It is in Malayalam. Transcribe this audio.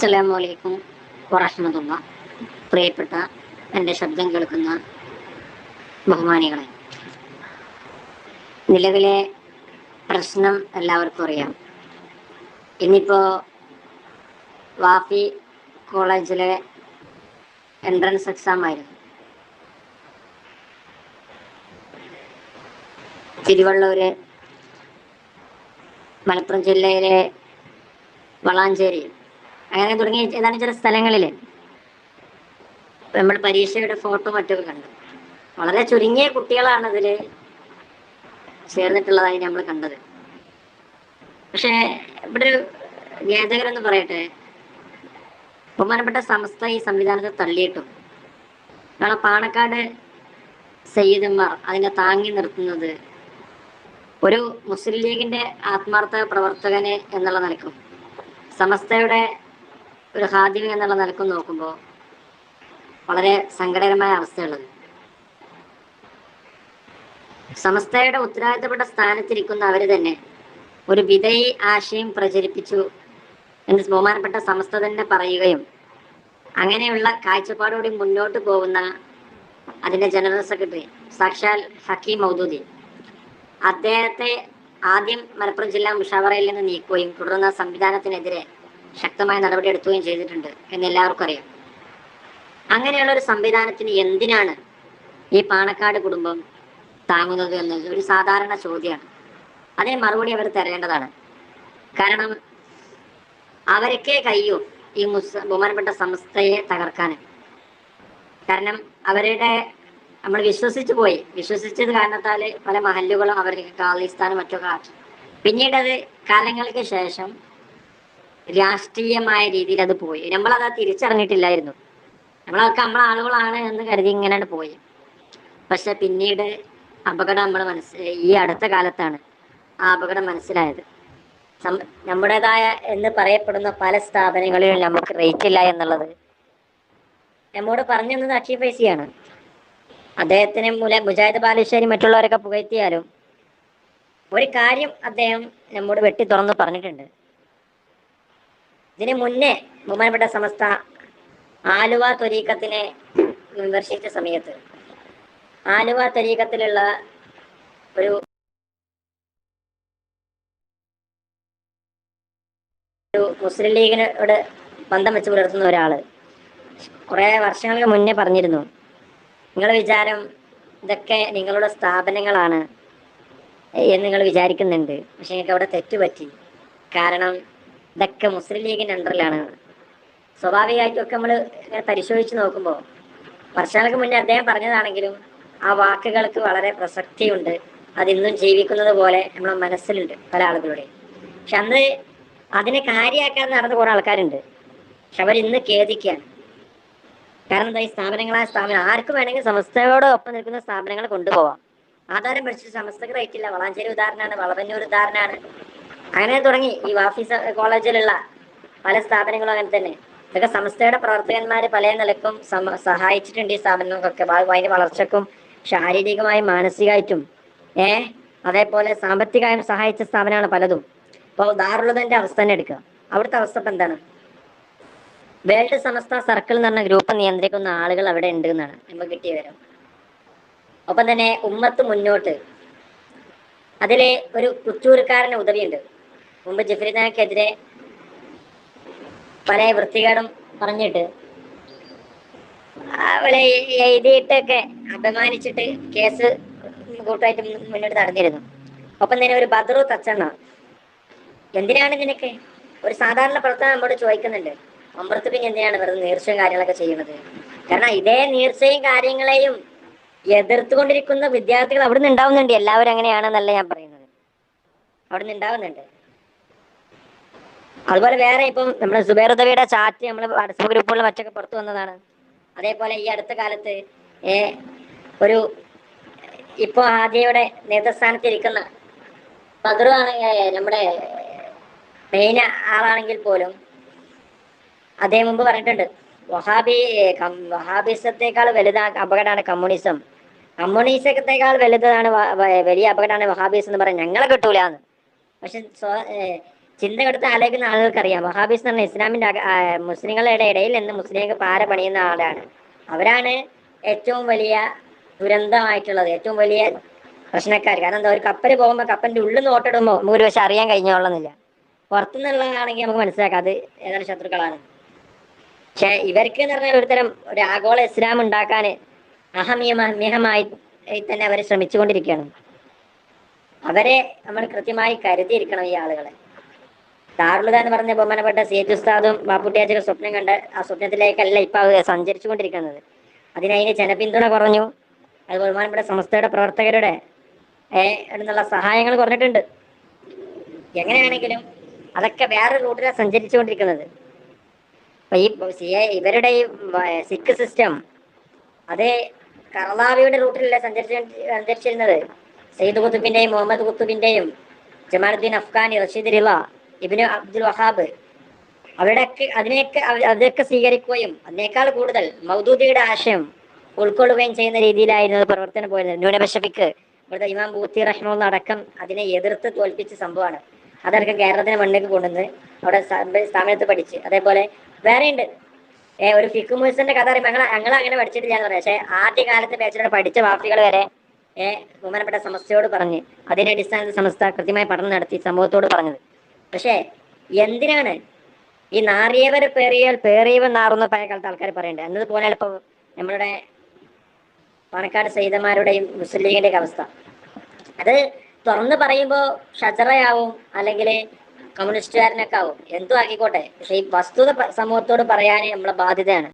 അസ്സലാമു അലൈക്കും വറഹ്മത്തുള്ള. പ്രിയപ്പെട്ട എന്റെ ശബ്ദം കേൾക്കുന്ന ബഹുമാനികളെ നിലവിലെ പ്രശ്നം എല്ലാവർക്കും അറിയാം. ഇന്നിപ്പോൾ വാഫി കോളേജിലെ എൻട്രൻസ് എക്സാം ആയിരുന്നു. തിരുവള്ളൂര് മലപ്പുറം ജില്ലയിലെ വളാഞ്ചേരി അങ്ങനെ തുടങ്ങി ഏതാനും ചില സ്ഥലങ്ങളിൽ നമ്മൾ പരീക്ഷയുടെ ഫോട്ടോ മറ്റൊക്കെ കണ്ടു. വളരെ ചുരുങ്ങിയ കുട്ടികളാണ് ഇതിൽ ചേർന്നിട്ടുള്ളതായി നമ്മൾ കണ്ടത്. പക്ഷേ ഇവിടെ ഒരു ഖേദകരെന്ന് പറയട്ടെ. ബഹുമാനപ്പെട്ട സംസ്ഥ ഈ സംവിധാനത്തെ തള്ളിയിട്ടും നമ്മളെ പാണക്കാട് സയ്യിദന്മാർ അതിനെ താങ്ങി നിർത്തുന്നത് ഒരു മുസ്ലിം ലീഗിന്റെ ആത്മാർത്ഥ പ്രവർത്തകന് എന്നുള്ള നിലക്കും. സമസ്തയുടെ ഒരു ഹാദിമി എന്നുള്ള നിലക്കും നോക്കുമ്പോൾ വളരെ സങ്കടകരമായ അവസ്ഥയുള്ളത് സമസ്തയുടെ ഉത്തരവാദിത്തപ്പെട്ട സ്ഥാനത്തിരിക്കുന്ന അവർ തന്നെ ഒരു വിധയി ആശയം പ്രചരിപ്പിച്ചു എന്ന് ബഹുമാനപ്പെട്ട സമസ്ത തന്നെ പറയുകയും അങ്ങനെയുള്ള കാഴ്ചപ്പാടോടെ മുന്നോട്ട് പോകുന്ന അതിന്റെ ജനറൽ സെക്രട്ടറി സാക്ഷാൽ ഹക്കീം മൗദൂദി അദ്ദേഹത്തെ ആദ്യം മലപ്പുറം ജില്ലാ മുഷാവറയിൽ നിന്ന് നീക്കുകയും തുടർന്ന് സംവിധാനത്തിനെതിരെ ശക്തമായ നടപടി എടുക്കുകയും ചെയ്തിട്ടുണ്ട് എന്ന് എല്ലാവർക്കും അറിയാം. അങ്ങനെയുള്ള ഒരു സംവിധാനത്തിന് എന്തിനാണ് ഈ പാണക്കാട് കുടുംബം താങ്ങുന്നത് എന്നത് ഒരു സാധാരണ ചോദ്യമാണ്. അതിന് മറുപടി അവർ തരേണ്ടതാണ്. കാരണം അവരൊക്കെ കഴിയൂ ഈ മുസ് ബഹുമാനപ്പെട്ട സംസ്ഥയെ തകർക്കാൻ കാരണം അവരുടെ നമ്മൾ വിശ്വസിച്ചു പോയി. വിശ്വസിച്ചത് കാരണത്താൽ പല മഹല്ലുകളും അവർക്ക് ഖാലിസ്ഥാനും മറ്റൊക്കെ പിന്നീട് അത് കാലങ്ങൾക്ക് ശേഷം രാഷ്ട്രീയമായ രീതിയിൽ അത് പോയി. നമ്മളത് തിരിച്ചറിഞ്ഞിട്ടില്ലായിരുന്നു. നമ്മളൊക്കെ നമ്മളെ ആളുകളാണ് എന്ന് കരുതി ഇങ്ങനെ പോയി പക്ഷെ പിന്നീട് അപകടം നമ്മുടെ മനസ്സ് ഈ അടുത്ത കാലത്താണ് ആ അപകടം മനസ്സിലായത്. നമ്മുടേതായ എന്ന് പറയപ്പെടുന്ന പല സ്ഥാപനങ്ങളിലും നമുക്ക് റേറ്റ് ഇല്ല എന്നുള്ളത് നമ്മോട് പറഞ്ഞു തന്നത് അക്ഷയ പൈസയാണ്. അദ്ദേഹത്തിന് മുല മുജാഹിദ് ബാലുശ്ശേരി മറ്റുള്ളവരൊക്കെ പുകഴ്ത്തിയാലും ഒരു കാര്യം അദ്ദേഹം നമ്മോട് വെട്ടി തുറന്ന് പറഞ്ഞിട്ടുണ്ട്. ഇതിന് മുന്നേ ബഹുമാനപ്പെട്ട സമസ്ത ആലുവ ത്വരീക്കത്തിനെ വിമർശിച്ച സമയത്ത് ആലുവ ത്വരീക്കത്തിലുള്ള ഒരു ഒരു മുസ്ലിം ലീഗിനോട് ബന്ധം വെച്ച് പുലർത്തുന്ന ഒരാൾ. കുറെ വർഷങ്ങൾക്ക് മുന്നേ പറഞ്ഞിരുന്നു നിങ്ങളുടെ വിചാരം ഇതൊക്കെ നിങ്ങളുടെ സ്ഥാപനങ്ങളാണ് എന്ന് നിങ്ങൾ വിചാരിക്കുന്നുണ്ട്. പക്ഷെ നിങ്ങൾക്ക് അവിടെ തെറ്റുപറ്റി. കാരണം ഇതൊക്കെ മുസ്ലിം ലീഗിന്റെ അണ്ടറിലാണ്. സ്വാഭാവികമായിട്ടും ഒക്കെ നമ്മൾ ഇങ്ങനെ പരിശോധിച്ച് നോക്കുമ്പോൾ വർഷങ്ങൾക്ക് മുന്നേ അദ്ദേഹം പറഞ്ഞതാണെങ്കിലും ആ വാക്കുകൾക്ക് വളരെ പ്രസക്തിയുണ്ട്. അതിന്നും ജീവിക്കുന്നത് പോലെ നമ്മളെ മനസ്സിലുണ്ട് പല ആളുകളുടെ പക്ഷെ അന്ന് അതിനെ കാര്യമാക്കാൻ നടന്ന കുറെ ആൾക്കാരുണ്ട്. പക്ഷെ അവരിന്ന് ഖേദിക്കുകയാണ്. കാരണം എന്താ ഈ സ്ഥാപനങ്ങളായ സ്ഥാപനം ആർക്ക് വേണമെങ്കിൽ സമസ്തയോട് ഒപ്പം നിൽക്കുന്ന സ്ഥാപനങ്ങൾ കൊണ്ടുപോവാം. ആധാരം പഠിച്ച് സമസ്തക്ക് റേറ്റ് ഇല്ല വളാഞ്ചേരി ഉദാഹരണമാണ് വളവന്നൂർ ഉദാഹരണമാണ്. അങ്ങനെ തുടങ്ങി. ഈ വാഫീസ് കോളേജിലുള്ള പല സ്ഥാപനങ്ങളും അങ്ങനെ തന്നെ. ഇതൊക്കെ സംസ്ഥയുടെ പ്രവർത്തകന്മാർ പല നിലക്കും സഹായിച്ചിട്ടുണ്ട് ഈ സ്ഥാപനങ്ങൾക്കൊക്കെ. അതിന്റെ വളർച്ചക്കും ശാരീരികമായും മാനസികമായിട്ടും ഏ? അതേപോലെ സാമ്പത്തികമായും സഹായിച്ച സ്ഥാപനമാണ് പലതും. ഇപ്പോൾ ദാറുള്ളതിന്റെ അവസ്ഥ തന്നെ എടുക്കുക. അവിടുത്തെ അവസ്ഥ ഇപ്പം എന്താണ്? വേൾഡ് സമസ്ത സർക്കിൾ എന്ന് പറഞ്ഞ ഗ്രൂപ്പ് നിയന്ത്രിക്കുന്ന ആളുകൾ അവിടെ ഉണ്ട് എന്നാണ് നമുക്ക് കിട്ടിയ വിവരം. ഒപ്പം തന്നെ ഉമ്മത്ത് മുന്നോട്ട്. അതിലെ ഒരു കുറ്റൂർക്കാരന് ഉദവിയുണ്ട്. മുമ്പ് ജഫരിദാക്കെതിരെ പല വൃത്തികേടും പറഞ്ഞിട്ട് അവളെ എഴുതിയിട്ടൊക്കെ അപമാനിച്ചിട്ട് കേസ് കൂട്ടായിട്ട് മുന്നോട്ട് നടന്നിരുന്നു. ഒപ്പം തന്നെ ഒരു ബദറു തച്ചണ്ണ. എന്തിനാണ് നിനക്ക്? ഒരു സാധാരണ പ്രവർത്തനം നമ്മോട് ചോദിക്കുന്നുണ്ട്. അമൃത് പിന്നെ എന്തിനാണ് വെറുതെ നീർച്ചയും കാര്യങ്ങളൊക്കെ ചെയ്യുന്നത്? കാരണം ഇതേ നീർച്ചയും കാര്യങ്ങളെയും എതിർത്തുകൊണ്ടിരിക്കുന്ന വിദ്യാർത്ഥികൾ അവിടുന്ന് ഉണ്ടാവുന്നുണ്ട്. എല്ലാവരും അങ്ങനെയാണെന്നല്ല ഞാൻ പറയുന്നത്. അവിടുന്ന് ഉണ്ടാവുന്നുണ്ട്. അതുപോലെ വേറെ ഇപ്പം നമ്മുടെ സുബൈർ ചാറ്റ് നമ്മൾ വാട്സപ്പ് ഗ്രൂപ്പുകളിൽ മറ്റൊക്കെ പുറത്തു വന്നതാണ്. അതേപോലെ ഈ അടുത്ത കാലത്ത് ഒരു ഇപ്പോൾ ആദ്യയുടെ നേതൃസ്ഥാനത്ത് ഇരിക്കുന്ന ബദറുമാണ് നമ്മുടെ മെയിൻ ആളാണെങ്കിൽ പോലും അദ്ദേഹം മുമ്പ് പറഞ്ഞിട്ടുണ്ട് വഹാബി വഹാബിസത്തെക്കാൾ വലുതാ അപകടമാണ് കമ്മ്യൂണിസം. കമ്മ്യൂണിസത്തെക്കാൾ വലുതാണ് വലിയ അപകടമാണ് വഹാബീസ് എന്ന് പറയാൻ ഞങ്ങളെ കിട്ടൂലെന്ന് പക്ഷെ ചിന്ത കൊടുത്ത് ആലോചിക്കുന്ന ആളുകൾക്കറിയാം വഹാബീസ് എന്ന് പറഞ്ഞാൽ ഇസ്ലാമിന്റെ മുസ്ലിങ്ങളുടെ ഇടയിൽ നിന്ന് മുസ്ലിങ്ങൾക്ക് പാര പണിയുന്ന ആളാണ്. അവരാണ് ഏറ്റവും വലിയ ദുരന്തമായിട്ടുള്ളത് ഏറ്റവും വലിയ പ്രശ്നക്കാർ. കാരണം എന്താ ഒരു കപ്പൽ പോകുമ്പോൾ കപ്പലിന്റെ ഉള്ളിൽ നിന്ന് ഓട്ടിടുമ്പോൾ നമുക്ക് പക്ഷെ അറിയാൻ കഴിഞ്ഞോളുന്നില്ല. പുറത്തുനിന്നുള്ളതാണെങ്കിൽ നമുക്ക് മനസ്സിലാക്കാം അത് ഏതാണ് ശത്രുക്കളാണ്. പക്ഷെ ഇവർക്ക് എന്ന് പറഞ്ഞാൽ ഒരുതരം ഒരു ആഗോള ഇസ്ലാം ഉണ്ടാക്കാൻ അഹമീയമായി തന്നെ അവരെ ശ്രമിച്ചുകൊണ്ടിരിക്കുകയാണ്. അവരെ നമ്മൾ കൃത്യമായി കരുതിയിരിക്കണം ഈ ആളുകളെ. ദാറുലുദ എന്ന് പറഞ്ഞ ബഹുമാനപ്പെട്ട സി എച്ച് ഉസ്താദും ബാപ്പുട്ടിയാച്ചൊക്കെ സ്വപ്നം കണ്ട് ആ സ്വപ്നത്തിലേക്കല്ല ഇപ്പൊ സഞ്ചരിച്ചുകൊണ്ടിരിക്കുന്നത്. അതിനതിന് ജനപിന്തുണ കുറഞ്ഞു. അത് ബഹുമാനപ്പെട്ട സംസ്ഥയുടെ പ്രവർത്തകരുടെ എന്നുള്ള സഹായങ്ങൾ കുറഞ്ഞിട്ടുണ്ട്. എങ്ങനെയാണെങ്കിലും അതൊക്കെ വേറെ റൂട്ടിലാണ് സഞ്ചരിച്ചുകൊണ്ടിരിക്കുന്നത്. അപ്പൊ ഈ ഇവരുടെ ഈ സിഖ് സിസ്റ്റം അത് കർലാവിയുടെ റൂട്ടിലല്ല സഞ്ചരിച്ചു സഞ്ചരിച്ചിരുന്നത്. സെയ്ദ് കുത്തുബിന്റെയും മുഹമ്മദ് കുത്തുബിന്റെയും ജമാലുദ്ദീൻ അഫ്ഗാനി റഷീദ് റിള ഇബിന് അബ്ദുൽ വഹാബ്. അവരുടെയൊക്കെ അതിനെയൊക്കെ അതിനൊക്കെ സ്വീകരിക്കുകയും അതിനേക്കാൾ കൂടുതൽ മൗദൂദിയുടെ ആശയം ഉൾക്കൊള്ളുകയും ചെയ്യുന്ന രീതിയിലായിരുന്നു പ്രവർത്തനം പോയത് ന്യൂനപക്ഷിക്ക് ഇവിടുത്തെ ഇമാം ബൂത്തി റഹ്മോന്ന് അടക്കം അതിനെ എതിർത്ത് തോൽപ്പിച്ച സംഭവമാണ്. അതടക്കം കേരളത്തിന് മണ്ണിലേക്ക് കൊണ്ടുവന്ന് അവിടെ സ്ഥാപനത്ത് പഠിച്ച്. അതേപോലെ വേറെ ഉണ്ട് ഒരു ഫിക്കു മുഹസിന്റെ കഥ അറിയുമ്പോൾ ഞങ്ങൾ ഞങ്ങൾ അങ്ങനെ പഠിച്ചിട്ടില്ല എന്ന് പറയാം. പക്ഷേ ആദ്യ കാലത്ത് ബാച്ചിലൂടെ പഠിച്ച വാർത്തകൾ വരെ ഏഹ് ബഹുമാനപ്പെട്ട സമസ്തയോട് പറഞ്ഞ് അതിന്റെ അടിസ്ഥാനത്തിൽ സമസ്ത കൃത്യമായി പഠനം നടത്തി സമൂഹത്തോട് പറഞ്ഞത്. പക്ഷേ എന്തിനാണ് ഈ നാറിയവർ പേറിയാൽ പേറിയവൻ നാറുന്ന പഴയ കാലത്ത് ആൾക്കാർ പറയണ്ടേ എന്നതുപോലെയാണ് ഇപ്പോൾ നമ്മളുടെ പണക്കാട് സൈതന്മാരുടെയും മുസ്ലിം ലീഗിന്റെ അവസ്ഥ. അത് തുറന്ന് പറയുമ്പോൾ ഷജറയാവും അല്ലെങ്കിൽ കമ്മ്യൂണിസ്റ്റുകാരനൊക്കെ ആവും. എന്തും ആക്കിക്കോട്ടെ. പക്ഷെ ഈ വസ്തുത സമൂഹത്തോട് പറയാൻ നമ്മളെ ബാധ്യതയാണ്.